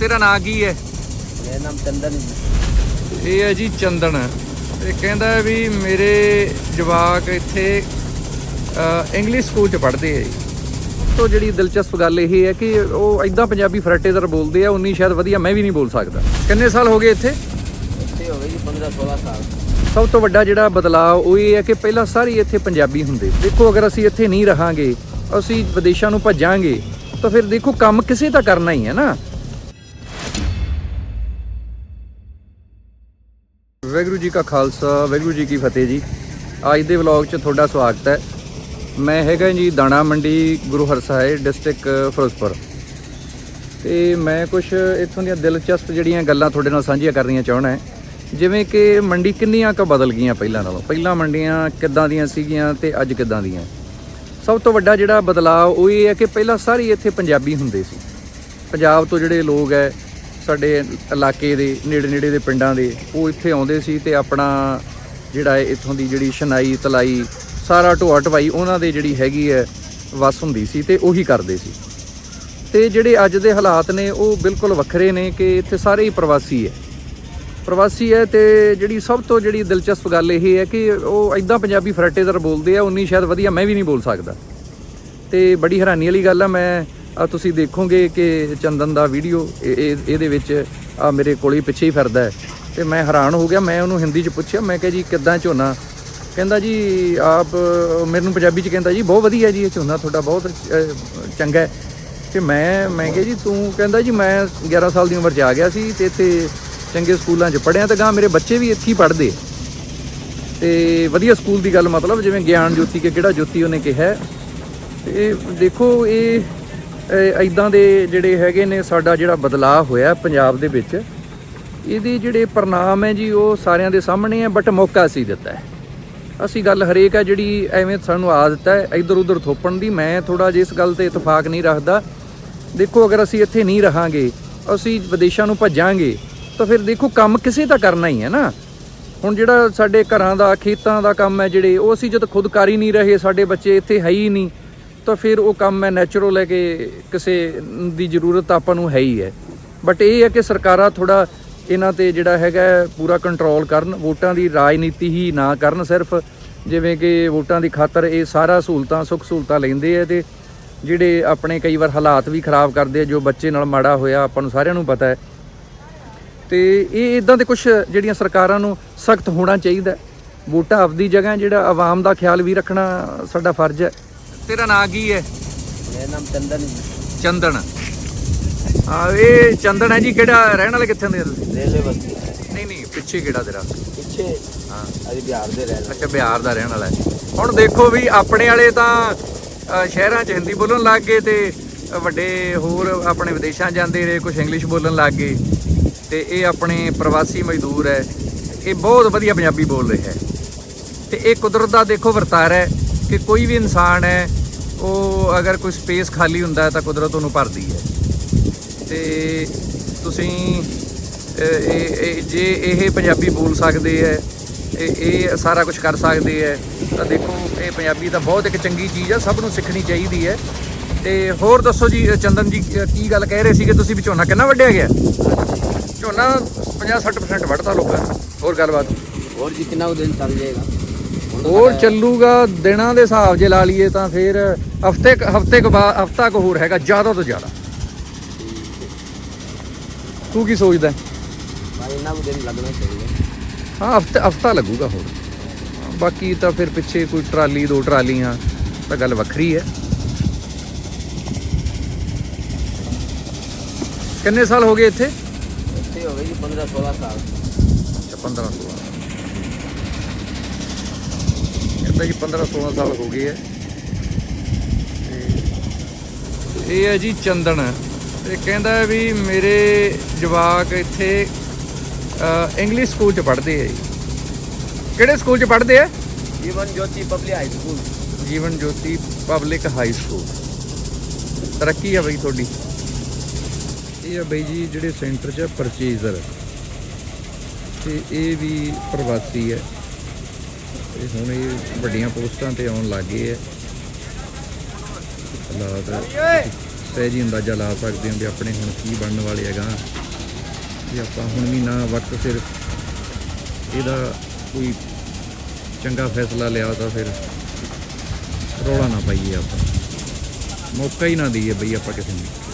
ਤੇਰਾ ਨਾਂ ਕੀ ਹੈ? ਮੇਰਾ ਨਾਮ ਚੰਦਨ ਇਹ ਹੈ ਜੀ ਚੰਦਨ। ਇਹ ਕਹਿੰਦਾ ਵੀ ਮੇਰੇ ਜਵਾਕ ਇੱਥੇ ਇੰਗਲਿਸ਼ ਸਕੂਲ ਚ ਪੜ੍ਹਦੇ ਆ ਜੀ। ਤੋਂ ਜਿਹੜੀ ਦਿਲਚਸਪ ਗੱਲ ਇਹ ਹੈ ਕਿ ਉਹ ਐਦਾਂ ਪੰਜਾਬੀ ਫਰਟੇਜ਼ਰ ਬੋਲਦੇ ਆ ਉਨੀ ਸ਼ਾਇਦ ਵਧੀਆ ਮੈਂ ਵੀ ਨਹੀਂ ਬੋਲ ਸਕਦਾ। ਕਿੰਨੇ ਸਾਲ ਹੋ ਗਏ ਇੱਥੇ? ਇੱਥੇ ਹੋ ਗਏ ਜੀ 15 16 ਸਾਲ। ਸਭ ਤੋਂ ਵੱਡਾ ਜਿਹੜਾ ਬਦਲਾਅ ਉਹ ਇਹ ਹੈ ਕਿ ਪਹਿਲਾਂ ਸਾਰੇ ਇੱਥੇ ਪੰਜਾਬੀ ਹੁੰਦੇ। ਦੇਖੋ ਅਗਰ ਅਸੀਂ ਇੱਥੇ ਨਹੀਂ ਰਹਾਂਗੇ ਅਸੀਂ ਵਿਦੇਸ਼ਾਂ ਨੂੰ ਭੱਜਾਂਗੇ ਤਾਂ ਫਿਰ ਦੇਖੋ ਕੰਮ ਕਿਸੇ ਤਾਂ ਕਰਨਾ ਹੀ ਹੈ ਨਾ। ਵਾਹਿਗੁਰੂ ਜੀ ਕਾ ਖਾਲਸਾ, ਵਾਹਿਗੁਰੂ ਜੀ ਕੀ ਫਤਿਹ ਜੀ। ਅੱਜ ਦੇ ਵਲੌਗ 'ਚ ਤੁਹਾਡਾ ਸਵਾਗਤ ਹੈ। ਮੈਂ ਹੈਗਾ ਜੀ ਦਾਣਾ ਮੰਡੀ ਗੁਰੂ ਹਰਸਾਏ ਡਿਸਟ੍ਰਿਕਟ ਫਿਰੋਜ਼ਪੁਰ। ਤੇ ਮੈਂ ਕੁਝ ਇੱਥੋਂ ਦੀਆਂ ਦਿਲਚਸਪ ਜਿਹੜੀਆਂ ਗੱਲਾਂ ਤੁਹਾਡੇ ਨਾਲ ਸਾਂਝੀਆਂ ਕਰਨੀਆਂ ਚਾਹਣਾ ਹੈ। ਜਿਵੇਂ ਕਿ ਮੰਡੀ ਕਿੰਨੀਆਂ ਕੁ ਬਦਲ ਗਈਆਂ ਪਹਿਲਾਂ ਨਾਲੋਂ? ਪਹਿਲਾਂ ਮੰਡੀਆਂ ਕਿੱਦਾਂ ਦੀਆਂ ਸੀਗੀਆਂ ਤੇ ਅੱਜ ਕਿੱਦਾਂ ਦੀਆਂ? ਸਭ ਤੋਂ ਵੱਡਾ ਜਿਹੜਾ ਬਦਲਾਅ ਉਹ ਇਹ ਹੈ ਕਿ ਪਹਿਲਾਂ ਸਾਰੇ ਇੱਥੇ ਪੰਜਾਬੀ ਹੁੰਦੇ ਸੀ। ਪੰਜਾਬ ਤੋਂ ਜਿਹੜੇ ਲੋਕ ਹੈ ਸਾਡੇ ਇਲਾਕੇ ਦੇ, ਨੇੜੇ ਨੇੜੇ ਦੇ ਪਿੰਡਾਂ ਦੇ, ਉਹ ਇੱਥੇ ਆਉਂਦੇ ਸੀ ਤੇ ਆਪਣਾ ਜਿਹੜਾ ਹੈ ਇੱਥੋਂ ਦੀ ਜਿਹੜੀ ਸ਼ਨਾਈ ਤਲਾਈ, ਸਾਰਾ ਢੋਆ ਢਵਾਈ ਉਹਨਾਂ ਦੇ ਜਿਹੜੀ ਹੈਗੀ ਹੈ ਵਸ ਹੁੰਦੀ ਸੀ ਤੇ ਉਹੀ ਕਰਦੇ ਸੀ। ਤੇ ਜਿਹੜੇ ਅੱਜ ਦੇ ਹਾਲਾਤ ਨੇ ਉਹ ਬਿਲਕੁਲ ਵੱਖਰੇ ਨੇ ਕਿ ਇੱਥੇ ਸਾਰੇ ਹੀ ਪ੍ਰਵਾਸੀ ਹੈ। ਪ੍ਰਵਾਸੀ ਹੈ ਤੇ ਜਿਹੜੀ ਸਭ ਤੋਂ ਜਿਹੜੀ ਦਿਲਚਸਪ ਗੱਲ ਇਹ ਹੈ ਕਿ ਉਹ ਐਦਾਂ ਪੰਜਾਬੀ ਫਰਟੇਜ਼ਰ ਬੋਲਦੇ ਆ, ਉਨੀ ਸ਼ਾਇਦ ਵਧੀਆ ਮੈਂ ਵੀ ਨਹੀਂ ਬੋਲ ਸਕਦਾ। ਤੇ ਬੜੀ ਹੈਰਾਨੀ ਵਾਲੀ ਗੱਲ ਆ, ਮੈਂ ਤੁਸੀਂ ਦੇਖੋਗੇ ਕਿ ਚੰਦਨ ਦਾ ਵੀਡੀਓ ਇਹਦੇ ਵਿੱਚ ਆ ਮੇਰੇ ਕੋਲ ਹੀ ਪਿੱਛੇ ਹੀ ਫਿਰਦਾ ਹੈ। ਤੇ ਮੈਂ ਹੈਰਾਨ ਹੋ ਗਿਆ, ਮੈਂ ਉਹਨੂੰ ਹਿੰਦੀ 'ਚ ਪੁੱਛਿਆ, ਮੈਂ ਕਿਹਾ ਜੀ ਕਿੱਦਾਂ ਝੋਨਾ? ਕਹਿੰਦਾ ਜੀ ਆਪ ਮੈਨੂੰ ਪੰਜਾਬੀ 'ਚ ਕਹਿੰਦਾ ਜੀ ਬਹੁਤ ਵਧੀਆ ਜੀ ਇਹ ਝੋਨਾ, ਤੁਹਾਡਾ ਬਹੁਤ ਚੰਗਾ ਹੈ। ਤੇ ਮੈਂ ਮੈਂ ਕਿਹਾ ਜੀ ਤੂੰ ਕਹਿੰਦਾ ਜੀ ਮੈਂ 11 ਸਾਲ ਦੀ ਉਮਰ 'ਚ ਆ ਗਿਆ ਸੀ ਤੇ ਇੱਥੇ ਚੰਗੇ ਸਕੂਲਾਂ 'ਚ ਪੜ੍ਹਿਆ ਤੇ ਗਾਂ ਮੇਰੇ ਬੱਚੇ ਵੀ ਇੱਥੇ ਹੀ ਪੜ੍ਹਦੇ। ਤੇ ਵਧੀਆ ਸਕੂਲ ਦੀ ਗੱਲ ਮਤਲਬ ਜਿਵੇਂ ਗਿਆਨ ਜੋਤੀ ਕੇ ਕਿਹੜਾ ਜੋਤੀ ਉਹਨੇ ਕਿਹਾ। ਹੈ। ਤੇ ਦੇਖੋ ਇਹ ਐਦਾਂ ਦੇ ਜਿਹੜੇ ਹੈਗੇ ਨੇ ਸਾਡਾ ਜਿਹੜਾ ਬਦਲਾਅ ਹੋਇਆ ਪੰਜਾਬ ਦੇ ਵਿੱਚ, ਇਹਦੇ ਜਿਹੜੇ ਪ੍ਰਣਾਮ ਹੈ ਜੀ, ਉਹ ਸਾਰਿਆਂ ਦੇ ਸਾਹਮਣੇ ਹੈ ਬਟ ਮੌਕਾ ਅਸੀਂ ਦਿੱਤਾ ਹੈ। ਅਸੀਂ ਗੱਲ ਹਰੇਕ ਹੈ ਜਿਹੜੀ ਐਵੇਂ ਸਾਨੂੰ ਆਦਤ ਹੈ, ਇੱਧਰ ਉੱਧਰ ਥੋਪਣ ਦੀ, ਮੈਂ ਥੋੜਾ ਜਿਹਾ ਇਸ ਗੱਲ ਤੇ ਇਤਫਾਕ ਨਹੀਂ ਰੱਖਦਾ। ਦੇਖੋ, ਅਗਰ ਅਸੀਂ ਇੱਥੇ ਨਹੀਂ ਰਹਾਂਗੇ, ਅਸੀਂ ਵਿਦੇਸ਼ਾਂ ਨੂੰ ਭੱਜਾਂਗੇ, ਤਾਂ ਫਿਰ ਦੇਖੋ, ਕੰਮ ਕਿਸੇ ਤਾਂ ਕਰਨਾ ਹੀ ਹੈ ਨਾ। ਹੁਣ ਜਿਹੜਾ ਸਾਡੇ ਘਰਾਂ ਦਾ, ਖੇਤਾਂ ਦਾ ਕੰਮ ਹੈ ਜਿਹੜੇ, ਉਹ ਅਸੀਂ ਜਦ ਖੁਦ ਕਰ ਹੀ ਨਹੀਂ ਰਹੇ, ਸਾਡੇ ਬੱਚੇ ਇੱਥੇ ਹੈ ਹੀ ਨਹੀਂ। ਤਾਂ ਫਿਰ ਉਹ ਕੰਮ ਹੈ ਨੈਚੁਰਲ ਹੈ ਕਿ ਕਿਸੇ ਦੀ ਜ਼ਰੂਰਤ ਆਪਾਂ ਨੂੰ ਹੈ ਹੀ ਹੈ। ਬਟ ਇਹ ਹੈ ਕਿ ਸਰਕਾਰਾਂ ਥੋੜਾ ਇਹਨਾਂ ਤੇ ਜਿਹੜਾ ਹੈਗਾ ਪੂਰਾ ਕੰਟਰੋਲ ਕਰਨ, ਵੋਟਾਂ ਦੀ ਰਾਜਨੀਤੀ ਹੀ ਨਾ ਕਰਨ ਸਿਰਫ। ਜਿਵੇਂ ਕਿ ਵੋਟਾਂ ਦੀ ਖਾਤਰ ਇਹ ਸਾਰਾ ਸਹੂਲਤਾਂ, ਸੁੱਖ ਸਹੂਲਤਾਂ ਲੈਂਦੇ ਆ ਤੇ ਜਿਹੜੇ ਆਪਣੇ ਕਈ ਵਾਰ ਹਾਲਾਤ ਵੀ ਖਰਾਬ ਕਰਦੇ ਆ, ਜੋ ਬੱਚੇ ਨਾਲ ਮਾੜਾ ਹੋਇਆ, ਆਪਾਂ ਨੂੰ ਸਾਰਿਆਂ ਨੂੰ ਪਤਾ ਹੈ। ਤੇ ਇਹ ਇਦਾਂ ਦੇ ਕੁਝ ਜਿਹੜੀਆਂ ਸਰਕਾਰਾਂ ਨੂੰ ਸਖਤ ਹੋਣਾ ਚਾਹੀਦਾ ਵੋਟਾਂ ਆਪਦੀ ਜਗ੍ਹਾ ਜਿਹੜਾ ਆਵਾਮ ਦਾ ਖਿਆਲ ਵੀ ਰੱਖਣਾ ਸਾਡਾ ਫਰਜ਼ ਹੈ। ਤੇਰਾ ਨਾਂ ਕੀ ਹੈ? ਮੇਰਾ ਨਾਮ ਚੰਦਨ ਚੰਦਨ। ਆ ਇਹ ਚੰਦਨ ਹੈ ਜੀ ਕਿਹੜਾ ਰਹਿਣ ਵਾਲੇ ਕਿੱਥੇ ਦੇ ਤੁਸੀਂ? ਬਸਤੀ ਨਹੀਂ ਨਹੀਂ ਪਿੱਛੇ ਕਿਹੜਾ ਤੇਰਾ? ਪਿੱਛੇ। ਹਾਂ। ਅਸੀਂ ਬਿਹਾਰ ਦੇ ਰਹਿਣ ਅੱਛਾ ਬਿਹਾਰ ਦਾ ਰਹਿਣ ਵਾਲਾ ਹੈ। ਹੁਣ ਦੇਖੋ ਵੀ ਆਪਣੇ ਵਾਲੇ ਤਾਂ ਸ਼ਹਿਰਾਂ 'ਚ ਹਿੰਦੀ ਬੋਲਣ ਲੱਗ ਗਏ ਤੇ ਵੱਡੇ ਹੋਰ ਆਪਣੇ ਵਿਦੇਸ਼ਾਂ ਜਾਂਦੇ ਰਹੇ ਕੁਝ ਇੰਗਲਿਸ਼ ਬੋਲਣ ਲੱਗ ਗਏ। ਤੇ ਇਹ ਆਪਣੇ ਪ੍ਰਵਾਸੀ ਮਜ਼ਦੂਰ ਹੈ। ਇਹ ਬਹੁਤ ਵਧੀਆ ਪੰਜਾਬੀ ਬੋਲ ਰਿਹਾ ਹੈ। ਤੇ ਇਹ ਕੁਦਰਤ ਦਾ ਦੇਖੋ ਵਰਤਾਰਾ ਹੈ ਕਿ ਕੋਈ ਵੀ ਇਨਸਾਨ ਹੈ ਉਹ ਅਗਰ ਕੋਈ ਸਪੇਸ ਖਾਲੀ ਹੁੰਦਾ ਤਾਂ ਕੁਦਰਤ ਉਹਨੂੰ ਭਰਦੀ ਹੈ। ਤੇ ਤੁਸੀਂ ਇਹ ਜੇ ਇਹ ਪੰਜਾਬੀ ਬੋਲ ਸਕਦੇ ਹੈ, ਇਹ ਇਹ ਸਾਰਾ ਕੁਝ ਕਰ ਸਕਦੇ ਹੈ, ਤਾਂ ਦੇਖੋ, ਇਹ ਪੰਜਾਬੀ ਤਾਂ ਬਹੁਤ ਇੱਕ ਚੰਗੀ ਚੀਜ਼ ਆ, ਸਭ ਨੂੰ ਸਿੱਖਣੀ ਚਾਹੀਦੀ ਹੈ। ਤੇ ਹੋਰ ਦੱਸੋ ਜੀ ਚੰਦਨ ਜੀ ਕੀ ਗੱਲ ਕਹਿ ਰਹੇ ਸੀ ਕਿ ਤੁਸੀਂ ਵੀ ਝੋਨਾ ਕਿੰਨਾ ਵੱਢਿਆ ਗਿਆ? ਝੋਨਾ 50-60% ਵੱਢਤਾ ਲੋਕਾਂ ਨੇ, ਹੋਰ ਗੱਲਬਾਤ? ਹੋਰ ਜੀ ਕਿੰਨਾ ਕੁ ਦਿਨ ਚੱਲ ਜਾਏਗਾ? ਹੋਰ ਚੱਲੂਗਾ ਦਿਨਾਂ ਦੇ ਹਿਸਾਬ ਜੇ ਲਾ ਲਈਏ ਤਾਂ ਫਿਰ ਹਫ਼ਤੇ ਹਫ਼ਤੇ ਕੁ ਬਾਅਦ ਹਫਤਾ ਕੁ ਹੋਰ ਹੈਗਾ ਜ਼ਿਆਦਾ ਤੋਂ ਜ਼ਿਆਦਾ। ਤੂੰ ਕੀ ਸੋਚਦਾ? ਹੈ? ਭਾਈ ਕੁ ਦਿਨ ਲੱਗਣਾ ਚਾਹੀਦਾ। ਹਾਂ ਹਫਤਾ ਹਫਤਾ ਲੱਗੂਗਾ ਹੋਰ। ਬਾਕੀ ਤਾਂ ਫਿਰ ਪਿੱਛੇ ਕੋਈ ਟਰਾਲੀ ਦੋ ਟਰਾਲੀਆਂ ਤਾਂ ਗੱਲ ਵੱਖਰੀ ਹੈ। ਕਿੰਨੇ ਸਾਲ ਹੋ ਗਏ ਇੱਥੇ? ਇੱਥੇ ਹੋ ਗਏ ਜੀ 15 16 ਸਾਲ। ਅੱਛਾ 15 16 ਕਹਿੰਦਾ ਜੀ 15 16 ਸਾਲ ਹੋ ਗਏ ਹੈ ਤੇ ਇਹ ਹੈ ਜੀ ਚੰਦਨ। ਇਹ ਕਹਿੰਦਾ ਵੀ ਮੇਰੇ ਜਵਾਕ ਇੱਥੇ ਇੰਗਲਿਸ਼ ਸਕੂਲ ਚ ਪੜ੍ਹਦੇ ਜੀ। ਕਿਹੜੇ ਸਕੂਲ ਚ ਪੜ੍ਹਦੇ ਆ? Jeevan Jyoti public high school Jeevan Jyoti public high school ਤਰੱਕੀ ਆ ਬਈ ਤੁਹਾਡੀ। ਇਹ ਆ ਬਈ ਜੀ ਜਿਹੜੇ ਸੈਂਟਰ 'ਚ ਪਰਚੇਜ਼ਰ ਤੇ ਇਹ ਵੀ ਪ੍ਰਵਾਸੀ ਹੈ ਤੇ ਹੁਣ ਇਹ ਵੱਡੀਆਂ ਪੋਸਟਾਂ ਤੇ ਆਉਣ ਲੱਗ ਗਏ ਹੈ ਹਾਲਾਤ ਸਹਿਜੀ ਅੰਦਾਜ਼ਾ ਲਾ ਸਕਦੇ ਹਾਂ ਵੀ ਆਪਣੇ ਹੁਣ ਕੀ ਬਣਨ ਵਾਲੇ ਹੈਗਾ। ਜੇ ਆਪਾਂ ਹੁਣ ਵੀ ਨਾ ਵਕਤ ਸਿਰ ਇਹਦਾ ਕੋਈ ਚੰਗਾ ਫੈਸਲਾ ਲਿਆ ਤਾਂ ਫਿਰ ਰੌਲਾ ਨਾ ਪਾਈਏ ਆਪਾਂ। ਮੌਕਾ ਹੀ ਨਾ ਦਈਏ ਬਈ ਆਪਾਂ ਕਿਸੇ ਨੂੰ।